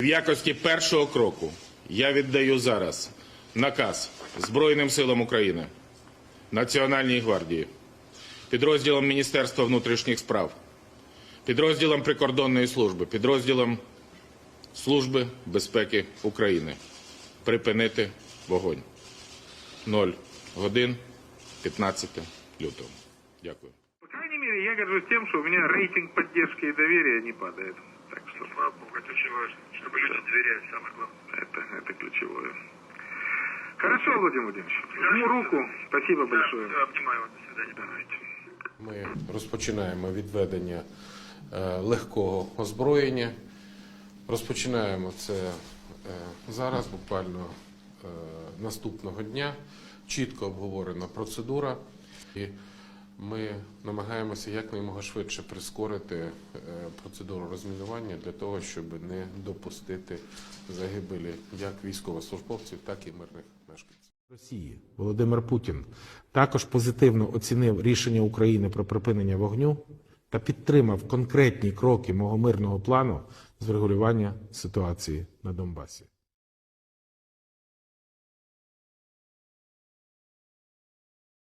В якості першого кроку я віддаю зараз наказ Збройним силам України, Національній гвардії, підрозділам Міністерства внутрішніх справ, підрозділам прикордонної служби, підрозділам Служби безпеки України припинити вогонь. 0 годин 15 лютого. Дякую. По крайней мере, я горжусь тем, что у меня рейтинг поддержки и доверия не падает. Так что Слава Богу, это очень важно, чтобы люди доверяли, самое главное. это, это ключевое. Хорошо, Владимир Владимирович. Жму руку. Спасибо большое. Все, обнимаю вас, до свидания. Давайте. Ми розпочинаємо відведення е, легкого озброєння. Розпочинаємо це е, зараз, буквально е, наступного дня. Чітко обговорена процедура. Ми намагаємося якнаймога швидше прискорити е, процедуру розмінування для того, щоб не допустити загибелі як військовослужбовців, так і мирних мешканців. Росії Володимир Путін також позитивно оцінив рішення України про припинення вогню та підтримав конкретні кроки мого мирного плану з врегулювання ситуації на Донбасі.